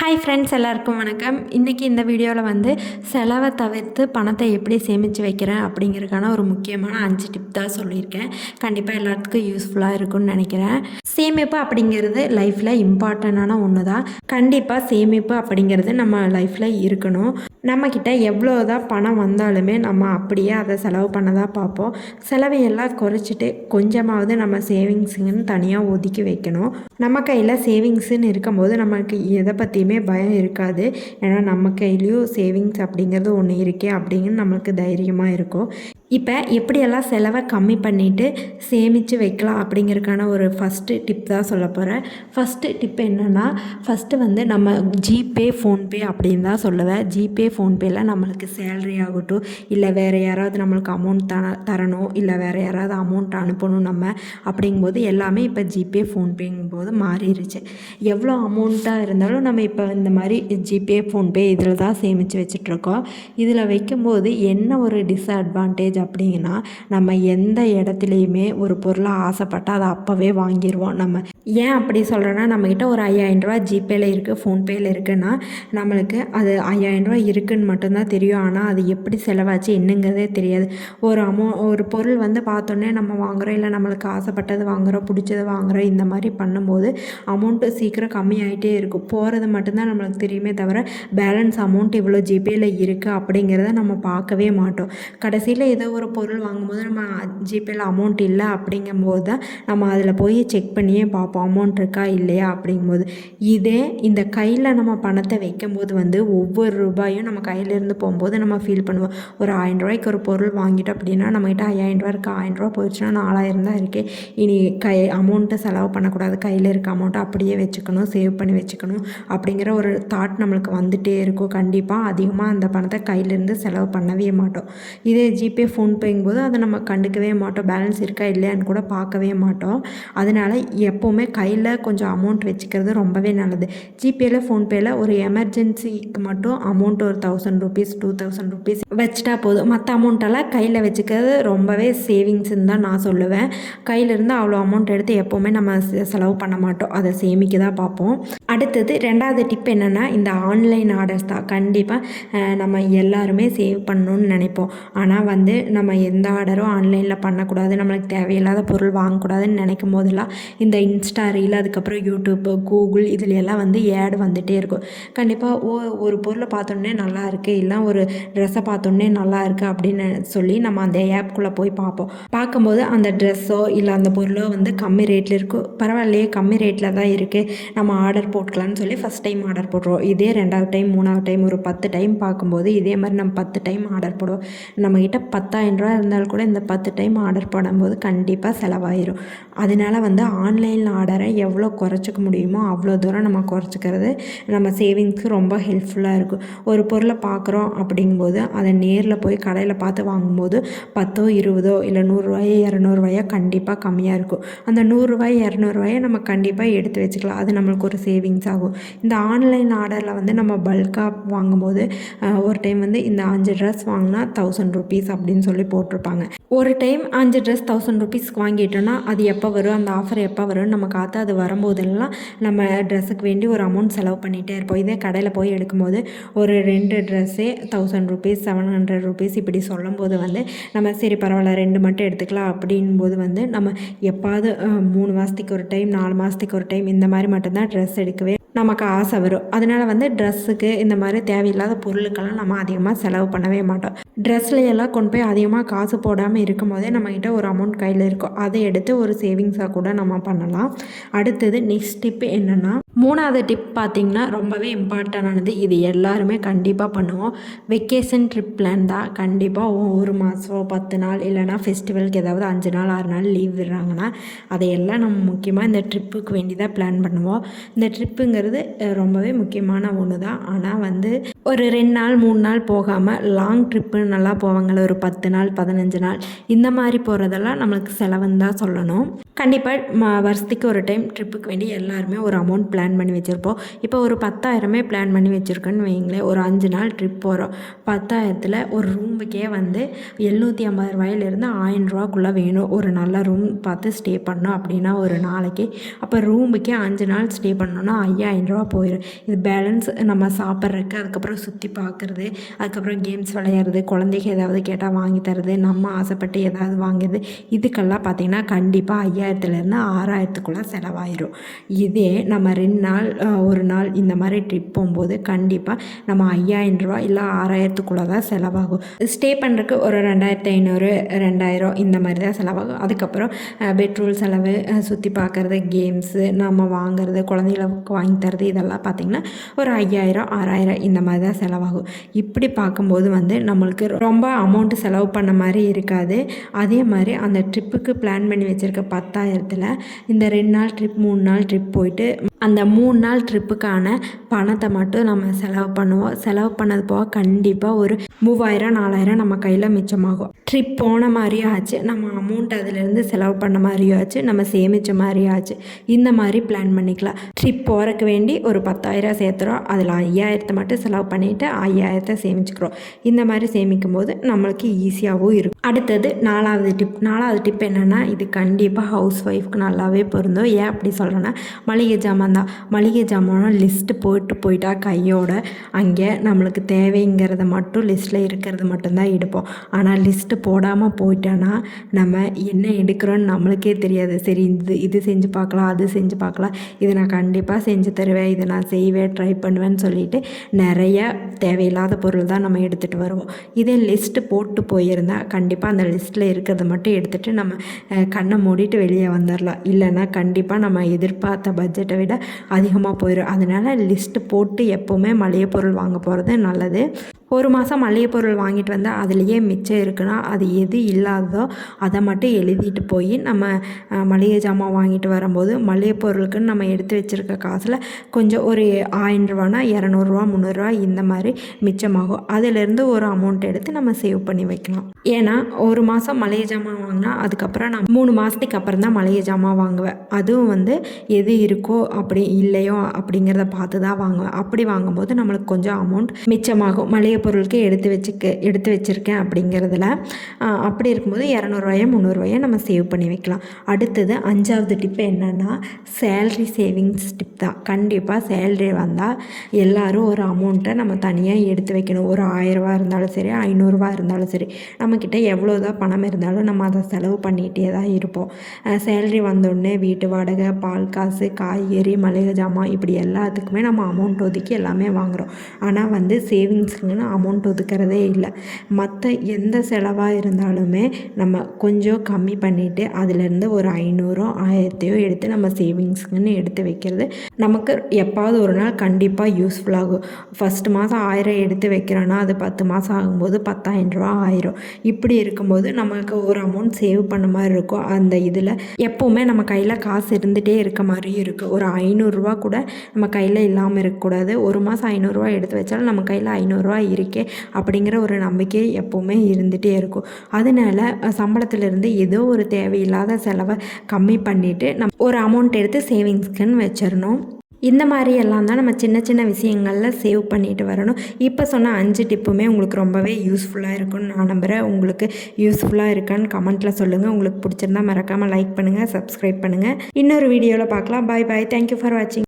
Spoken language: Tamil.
ஹாய் ஃப்ரெண்ட்ஸ் எல்லாருக்கும் வணக்கம். இன்றைக்கி இந்த வீடியோவில் வந்து செலவை தவிர்த்து பணத்தை எப்படி சேமித்து வைக்கிறேன் அப்படிங்கிறதுக்கான ஒரு முக்கியமான அஞ்சு டிப் தான் சொல்லியிருக்கேன். கண்டிப்பாக எல்லாத்துக்கும் யூஸ்ஃபுல்லாக இருக்கும்னு நினைக்கிறேன். சேமிப்பு அப்படிங்கிறது லைஃப்பில் இம்பார்ட்டண்ட்டான ஒன்று தான் கண்டிப்பாக சேமிப்பு அப்படிங்கிறது நம்ம லைஃப்பில் இருக்கணும். நம்மக்கிட்ட எவ்வளோ தான் பணம் வந்தாலுமே நம்ம அப்படியே அதை செலவு பண்ண தான் பார்ப்போம். செலவையெல்லாம் குறைச்சிட்டு கொஞ்சமாவது நம்ம சேவிங்ஸுங்கன்னு தனியாக ஒதுக்கி வைக்கணும். நம்ம கையில் சேவிங்ஸுன்னு இருக்கும்போது நமக்கு எதை பற்றியுமே பயம் இருக்காது. ஏன்னா நம்ம கையிலையும் சேவிங்ஸ் அப்படிங்கிறது ஒன்று இருக்கே அப்படிங்கன்னு நம்மளுக்கு தைரியமாக இருக்கும். இப்போ எப்படியெல்லாம் செலவை கம்மி பண்ணிவிட்டு சேமித்து வைக்கலாம் அப்படிங்கிறதுக்கான ஒரு ஃபஸ்ட்டு டிப் தான் சொல்ல போகிறேன் ஃபஸ்ட்டு டிப் என்னென்னா ஃபஸ்ட்டு வந்து நம்ம ஜிபே ஃபோன்பே அப்படின்னு தான் சொல்லுவேன் ஜிபே ஃபோன்பேயில் நம்மளுக்கு சேல்ரி ஆகட்டும் இல்லை வேறு யாராவது நம்மளுக்கு அமௌண்ட் த தரணும் இல்லை வேறு யாராவது அமௌண்ட் அனுப்பணும் நம்ம அப்படிங்கும்போது எல்லாமே இப்போ ஜிபே ஃபோன்பேங்கும் போது மாறிடுச்சு எவ்வளோ அமௌண்ட்டாக இருந்தாலும் நம்ம இப்போ இந்த மாதிரி ஜிபே ஃபோன்பே இதில் தான் சேமித்து வச்சிட்ருக்கோம் இதில் வைக்கும்போது என்ன ஒரு டிஸ்அட்வான்டேஜ் அப்படிங்கன்னா நம்ம எந்த இடத்துலையுமே ஒரு பொருளை ஆசைப்பட்டால் அதை அப்போவே வாங்கிடுவோம் நம்ம ஏன் அப்படி சொல்கிறேன்னா நம்மக்கிட்ட ஒரு ஐயாயிரரூவா ஜிபேயில் இருக்குது ஃபோன்பேயில் இருக்குன்னா நம்மளுக்கு அது ஐயாயிரரூவா இருக்குன்னு மட்டும்தான் தெரியும். ஆனால் அது எப்படி செலவாச்சு என்னங்கிறதே தெரியாது. ஒரு அமௌ ஒரு பொருள் வந்து பார்த்தோன்னே நம்ம வாங்குகிறோம் இல்லை நம்மளுக்கு ஆசைப்பட்டது வாங்குகிறோம் பிடிச்சது வாங்குகிறோம் இந்த மாதிரி பண்ணும்போது அமௌண்ட்டு சீக்கிரம் கம்மியாயிட்டே இருக்கும். போகிறது மட்டும்தான் நம்மளுக்கு தெரியுமே தவிர பேலன்ஸ் அமௌண்ட் இவ்வளோ ஜிபேயில் இருக்குது அப்படிங்கிறத நம்ம பார்க்கவே மாட்டோம். கடைசியில் ஏதோ ஒரு பொருள் வாங்கும்போது நம்ம ஜிபேயில் அமௌண்ட் இல்லை அப்படிங்கும்போது தான் நம்ம அதில் போய் செக் பண்ணியே பார்ப்போம். அமௌண்ட் இருக்கா இல்லையா அப்படிங்கும்போது இதே இந்த கையில் நம்ம பணத்தை வைக்கும்போது வந்து ஒவ்வொரு ரூபாயும் நம்ம கையிலேருந்து போகும்போது நம்ம ஃபீல் பண்ணுவோம். ஒரு ஆயிரம் ரூபாய்க்கு ஒரு பொருள் வாங்கிட்டோம் அப்படின்னா நம்மகிட்ட ஐயாயிரம் ரூபா இருக்குது ஆயிரம் ரூபா போயிடுச்சுன்னா நாலாயிரம் தான் இருக்குது இனி கை அமௌண்ட்டை செலவு பண்ணக்கூடாது. கையில் இருக்க அமௌண்ட்டை அப்படியே வச்சுக்கணும் சேவ் பண்ணி வச்சுக்கணும் அப்படிங்கிற ஒரு தாட் நம்மளுக்கு வந்துகிட்டே இருக்கும். கண்டிப்பாக அதிகமாக அந்த பணத்தை கையிலேருந்து செலவு பண்ணவே மாட்டோம். இதே ஜிபே ஃபோன்பேங்கும்போது அதை நம்ம கண்டுக்கவே மாட்டோம். பேலன்ஸ் இருக்கா இல்லையான்னு கூட பார்க்கவே மாட்டோம். அதனால் எப்போவுமே கையில் கொஞ்சம் அமௌண்ட் வச்சுக்கிறது ரொம்பவே நல்லது. ஜிபேயில் ஃபோன்பேயில் ஒரு எமர்ஜென்சிக்கு மட்டும் அமௌண்ட் ஒரு thousand rupees two thousand rupees வச்சுட்டா போதும். மற்ற அமௌண்ட்டெல்லாம் கையில் வச்சுக்கிறது ரொம்பவே சேவிங்ஸ்ன்னு தான் நான் சொல்லுவேன். கையிலேருந்து அவ்வளோ அமௌண்ட் எடுத்து எப்போவுமே நம்ம செலவு பண்ண மாட்டோம். அதை சேமிக்க தான் பார்ப்போம். அடுத்தது ரெண்டாவது டிப் என்னென்னா இந்த ஆன்லைன் ஆர்டர்ஸ் தான். கண்டிப்பாக நம்ம எல்லாருமே சேவ் பண்ணணும்னு நினைப்போம். ஆனால் வந்து நம்ம எந்த ஆர்டரும் ஆன்லைனில் பண்ணக்கூடாது. நம்மளுக்கு தேவையில்லாத பொருள் வாங்கக்கூடாதுன்னு நினைக்கும் போதெல்லாம் இந்த இன்ஸ்டா ரீல் அதுக்கப்புறம் யூடியூப்பு கூகுள் இதுலையெல்லாம் எல்லாம் வந்து ஏடு வந்துகிட்டே இருக்கும். கண்டிப்பாக ஓ ஒரு பொருளை பார்த்தோன்னே நல்லா இருக்குது இல்லை ஒரு ட்ரெஸ்ஸை பார்த்தோன்னே நல்லா இருக்குது அப்படின்னு சொல்லி நம்ம அந்த ஆப்குள்ளே போய் பார்ப்போம். பார்க்கும்போது அந்த ட்ரெஸ்ஸோ இல்லை அந்த பொருளோ வந்து கம்மி ரேட்டில் இருக்கும் பரவாயில்லையே கம்மி ரேட்டில் தான் இருக்குது நம்ம ஆர்டர் போட்டுக்கலான்னு சொல்லி ஃபஸ்ட் டைம் ஆர்டர் போடுறோம். இதே ரெண்டாவது டைம் மூணாவது டைம் ஒரு பத்து டைம் பார்க்கும்போது இதே மாதிரி நம்ம பத்து டைம் ஆர்டர் போடுவோம். நம்மக்கிட்ட பத்தாயிரம் ரூபா இருந்தாலும் கூட இந்த பத்து டைம் ஆர்டர் போடும்போது கண்டிப்பாக செலவாயிரும். அதனால வந்து ஆன்லைனில் ஆர்டரை எவ்வளோ குறைச்சிக்க முடியுமோ அவ்வளோ தூரம் நம்ம குறைச்சிக்கிறது நம்ம சேவிங்ஸ்க்கு ரொம்ப ஹெல்ப்ஃபுல்லாக இருக்கும் ஒரு பொருளை பார்க்குறோம் அப்படிங்கும்போது அதை நேரில் போய் கடையில் பார்த்து வாங்கும்போது பத்தோ இருபதோ இல்லை நூறுரூவாயோ இரநூறுவாயோ கண்டிப்பாக கம்மியாக இருக்கும். அந்த நூறுரூவாய் இரநூறுவாயை நம்ம கண்டிப்பாக எடுத்து வச்சுக்கலாம். அது நம்மளுக்கு ஒரு சேவிங்ஸ் ஆகும். இந்த ஆன்லைன் ஆர்டரில் வந்து நம்ம பல்காக வாங்கும்போது ஒரு டைம் வந்து இந்த அஞ்சு ட்ரெஸ் வாங்கினா தௌசண்ட் ருபீஸ் அப்படின்னு சொல்லி போட்டிருப்பாங்க. ஒரு டைம் அஞ்சு ட்ரெஸ் தௌசண்ட் ருபீஸ்க்கு வாங்கிட்டோன்னா அது எப்போ வரும்? அந்த ஆஃபர் எப்போ வரும்னு நம்ம காத்து அது வரும்போதெல்லாம் நம்ம ட்ரெஸ்ஸுக்கு வேண்டி ஒரு அமௌண்ட் செலவு பண்ணிகிட்டே இருப்போம். இதே கடையில் போய் எடுக்கும்போது ஒரு ரெண்டு ட்ரெஸ்ஸே thousand rupees seven hundred rupees இப்படி சொல்லும்போது வந்து நம்ம சரி பரவாயில்ல ரெண்டு மட்டும் எடுத்துக்கலாம் அப்படின்போது வந்து நம்ம எப்பாவது மூணு மாதத்துக்கு ஒரு டைம் நாலு மாதத்துக்கு ஒரு டைம் இந்த மாதிரி மட்டும்தான் ட்ரெஸ் எடுக்கவே நமக்கு ஆசை வரும். அதனால் வந்து ட்ரெஸ்ஸுக்கு இந்த மாதிரி தேவையில்லாத பொருளுக்கெல்லாம் நம்ம அதிகமாக செலவு பண்ணவே மாட்டோம். ட்ரெஸ்ல எல்லாம் கொண்டு போய் அதிகமாக காசு போடாமல் இருக்கும் போதே நம்மக்கிட்ட ஒரு அமௌண்ட் கையில் இருக்கும். அதை எடுத்து ஒரு சேவிங்ஸாக கூட நம்ம பண்ணலாம். அடுத்தது நெக்ஸ்ட் ஸ்டெப்பு என்னென்னா மூணாவது டிப் பார்த்திங்கன்னா ரொம்பவே இம்பார்ட்டண்டானது இது எல்லாருமே கண்டிப்பாக பண்ணுவோம். வெக்கேஷன் ட்ரிப் பிளான் தான். கண்டிப்பாக ஒரு மாதம் பத்து நாள் இல்லைனா ஃபெஸ்டிவலுக்கு ஏதாவது அஞ்சு நாள் ஆறு நாள் லீவ் விடுறாங்கன்னா அதையெல்லாம் நம்ம முக்கியமாக இந்த ட்ரிப்புக்கு வேண்டி தான் பிளான் பண்ணுவோம். இந்த ட்ரிப்புங்கிறது ரொம்பவே முக்கியமான ஒன்று தான் ஆனால் வந்து ஒரு ரெண்டு நாள் மூணு நாள் போகாமல் லாங் ட்ரிப்பு நல்லா போவாங்கள்ல ஒரு பத்து நாள் பதினஞ்சு நாள் இந்த மாதிரி போகிறதெல்லாம் நம்மளுக்கு செலவுன்னு தான் சொல்லணும். கண்டிப்பாக வருஷத்துக்கு ஒரு டைம் ட்ரிப்புக்கு வேண்டி எல்லாருமே ஒரு அமௌண்ட் பிளான் பண்ணி வச்சுருப்போம். இப்போ ஒரு பத்தாயிரமே பிளான் பண்ணி வச்சுருக்கோன்னு வைங்களேன் ஒரு அஞ்சு நாள் ட்ரிப் போகிறோம் பத்தாயிரத்தில் ஒரு ரூமுக்கே வந்து எழுநூற்றி ஐம்பது ரூபாயிலிருந்து ஆயிரம் ரூபாக்குள்ளே வேணும். ஒரு நல்ல ரூம் பார்த்து ஸ்டே பண்ணோம் அப்படின்னா ஒரு நாளைக்கு. அப்போ ரூமுக்கே அஞ்சு நாள் ஸ்டே பண்ணோன்னா ஐயாயிரம் ரூபா போயிடும் இது பேலன்ஸ் நம்ம சாப்பிட்றதுக்கு அதுக்கப்புறம் சுற்றி பார்க்குறது அதுக்கப்புறம் கேம்ஸ் விளையாடுறது குழந்தைக்கு ஏதாவது கேட்டால் வாங்கி தரது நம்ம ஆசைப்பட்டு ஏதாவது வாங்குறது இதுக்கெல்லாம் பார்த்திங்கன்னா கண்டிப்பாக ஐயாயிரத்துலேருந்து ஆறாயிரத்துக்குள்ளே செலவாயிரும். இதே நம்ம ரெண்டு ரெண்டு நாள் ஒரு நாள் இந்த மாதிரி ட்ரிப் போகும்போது கண்டிப்பாக நம்ம ஐயாயிரம் ரூபா இல்லை ஆறாயிரத்துக்குள்ளே தான் செலவாகும். ஸ்டே பண்ணுறதுக்கு ஒரு ரெண்டாயிரத்து ஐநூறு ரெண்டாயிரம் இந்த மாதிரி தான் செலவாகும். அதுக்கப்புறம் பெட்ரோல் செலவு சுற்றி பார்க்குறது கேம்ஸு நம்ம வாங்குறது குழந்தைகளுக்கு வாங்கி தரது இதெல்லாம் பார்த்திங்கன்னா ஒரு ஐயாயிரம் ஆறாயிரம் இந்த மாதிரி தான் செலவாகும். இப்படி பார்க்கும்போது வந்து நம்மளுக்கு ரொம்ப அமௌண்ட்டு செலவு பண்ண மாதிரி இருக்காது. அதே மாதிரி அந்த ட்ரிப்புக்கு பிளான் பண்ணி வச்சுருக்க பத்தாயிரத்தில் இந்த ரெண்டு நாள் ட்ரிப் மூணு நாள் ட்ரிப் போயிட்டு அந்த மூணு நாள் ட்ரிப்புக்கான பணத்தை மட்டும் நம்ம செலவு பண்ணுவோம். செலவு பண்ணது போக கண்டிப்பாக ஒரு மூவாயிரம் நாலாயிரம் நம்ம கையில் மிச்சமாகும். ட்ரிப் போன மாதிரியும் ஆச்சு. நம்ம அமௌண்ட் அதிலேருந்து செலவு பண்ண மாதிரியும் ஆச்சு. நம்ம சேமித்த மாதிரியும் ஆச்சு. இந்த மாதிரி பிளான் பண்ணிக்கலாம். ட்ரிப் போகிறக்கு வேண்டி ஒரு பத்தாயிரம் சேர்த்துறோம். அதில் ஐயாயிரத்தை மட்டும் செலவு பண்ணிவிட்டு ஐயாயிரத்தை சேமிச்சுக்கிறோம். இந்த மாதிரி சேமிக்கும் போது நம்மளுக்கு ஈஸியாகவும் இருக்கும். அடுத்தது நாலாவது டிப் நாலாவது டிப் என்னென்னா இது கண்டிப்பாக ஹவுஸ் ஒய்ஃப்க்கு நல்லாவே பொருந்தும். ஏன் அப்படி சொல்கிறேன்னா மளிகை ஜாமான் தான் மளிகை ஜாமான் லிஸ்ட்டு போட்டு போயிட்டா கையோட அங்கே நம்மளுக்கு தேவைங்கிறத மட்டும் லிஸ்ட்டில் இருக்கிறது மட்டும்தான் எடுப்போம் ஆனால் லிஸ்ட்டு போடாமல் போயிட்டோன்னா நம்ம என்ன எடுக்கிறோன்னு நம்மளுக்கே தெரியாது. சரி இது இது செஞ்சு பார்க்கலாம் அது செஞ்சு பார்க்கலாம். இது நான் கண்டிப்பாக செஞ்சு தருவேன் இதை நான் செய்வேன் ட்ரை பண்ணுவேன்னு சொல்லிட்டு நிறைய தேவையில்லாத பொருள் தான் நம்ம எடுத்துகிட்டு வருவோம். இதே லிஸ்ட்டு போட்டு போயிருந்தால் கண்டிப்பாக அந்த லிஸ்ட்டில் இருக்கிறத மட்டும் எடுத்துகிட்டு நம்ம கண்ணை மூடிட்டு வெளியே வந்துடலாம் இல்லைன்னா கண்டிப்பாக நம்ம எதிர்பார்த்த பட்ஜெட்டை விட அதிகமாக போயிடும் அதனால் லிஸ்ட்டு போட்டு எப்போவுமே மளிகை பொருள் வாங்க போகிறது நல்லது. ஒரு மாதம் மளிகை பொருள் வாங்கிட்டு வந்தால் அதுலேயே மிச்சம் இருக்குன்னா அது எது இல்லாததோ அதை மட்டும் எழுதிட்டு போய் நம்ம மளிகை ஜாமான் வாங்கிட்டு வரும்போது மளிகை பொருளுக்குன்னு நம்ம எடுத்து வச்சுருக்க காசில் கொஞ்சம் ஒரு ஆயிரரூவானா இரநூறுவா முந்நூறுரூவா இந்த மாதிரி மிச்சமாகும். அதிலேருந்து ஒரு அமௌண்ட் எடுத்து நம்ம சேவ் பண்ணி வைக்கலாம். ஏன்னா ஒரு மாதம் மளிகை ஜாமான் வாங்கினா அதுக்கப்புறம் நான் மூணு மாதத்துக்கு அப்புறம் தான் மளிகை ஜாமான் வாங்குவேன். அதுவும் வந்து எது இருக்கோ அப்படி இல்லையோ அப்படிங்கிறத பார்த்து தான் வாங்குவேன். அப்படி வாங்கும்போது நம்மளுக்கு கொஞ்சம் அமௌண்ட் மிச்சமாகும். மளிகை பொருளுக்கு எடுத்து வச்சுக்க எடுத்து வச்சுருக்கேன் அப்படிங்கிறதுல அப்படி இருக்கும்போது இரநூறுவாயோ முந்நூறுவாயோ நம்ம சேவ் பண்ணி வைக்கலாம். அடுத்தது அஞ்சாவது டிப்பு என்னென்னா சேல்ரி சேவிங்ஸ் டிப் தான். கண்டிப்பாக சேல்ரி வந்தால் எல்லாரும் ஒரு அமௌண்ட்டை நம்ம தனியாக எடுத்து வைக்கணும். ஒரு ஆயிரரூவா இருந்தாலும் சரி ஐநூறுரூவா இருந்தாலும் சரி. நம்மக்கிட்ட எவ்வளோ தான் பணம் இருந்தாலும் நம்ம அதை செலவு பண்ணிகிட்டே தான் இருப்போம். சேல்ரி வந்தோடனே வீட்டு வாடகை பால் காசு காய்கறி மளிகை ஜாமான் இப்படி எல்லாத்துக்குமே நம்ம அமௌண்ட் ஒதுக்கி எல்லாமே வாங்குகிறோம் ஆனால் வந்து சேவிங்ஸுக்குன்னு அமௌண்ட் ஒதுக்கிறதே இல்லை. மற்ற எந்த செலவாக இருந்தாலுமே நம்ம கொஞ்சம் கம்மி பண்ணிவிட்டு அதுலேருந்து ஒரு ஐநூறோ ஆயிரத்தையோ எடுத்து நம்ம சேவிங்ஸ்க்குன்னு எடுத்து வைக்கிறது நமக்கு எப்பாவது ஒரு நாள் கண்டிப்பாக யூஸ்ஃபுல்லாகும் ஃபஸ்ட்டு மாதம் ஆயிரம் எடுத்து வைக்கிறோன்னா அது பத்து மாதம் ஆகும்போது பத்தாயிரம் ரூபா ஆயிரும். இப்படி இருக்கும்போது நமக்கு ஒரு அமௌண்ட் சேவ் பண்ண மாதிரி இருக்கும். அந்த இதில் எப்போவுமே நம்ம கையில் காசு இருந்துகிட்டே இருக்க மாதிரியும் இருக்குது ஒரு ஐநூறுரூவா கூட நம்ம கையில் இல்லாமல் இருக்கக்கூடாது. ஒரு மாதம் ஐநூறுரூவா எடுத்து வச்சாலும் நம்ம கையில் ஐநூறுரூவா இருக்கே அப்படிங்கிற ஒரு நம்பிக்கை எப்போவுமே இருந்துகிட்டே இருக்கும். அதனால சம்பளத்திலிருந்து ஏதோ ஒரு தேவையில்லாத செலவை கம்மி பண்ணிவிட்டு நம் ஒரு அமௌண்ட் எடுத்து சேவிங்ஸ்க்குன்னு வச்சிடணும். இந்த மாதிரி எல்லாம் தான் நம்ம சின்ன சின்ன விஷயங்களில் சேவ் பண்ணிட்டு வரணும். இப்போ சொன்ன அஞ்சு டிப்புமே உங்களுக்கு ரொம்பவே யூஸ்ஃபுல்லாக இருக்கும்னு நான் நம்புகிறேன் உங்களுக்கு யூஸ்ஃபுல்லாக இருக்கான்னு கமெண்ட்டில் சொல்லுங்கள் உங்களுக்கு பிடிச்சிருந்தா மறக்காமல் லைக் பண்ணுங்கள் சப்ஸ்கிரைப் பண்ணுங்கள் இன்னொரு வீடியோவில் பார்க்கலாம். பாய் பாய் தேங்க்யூ ஃபார் வாட்சிங்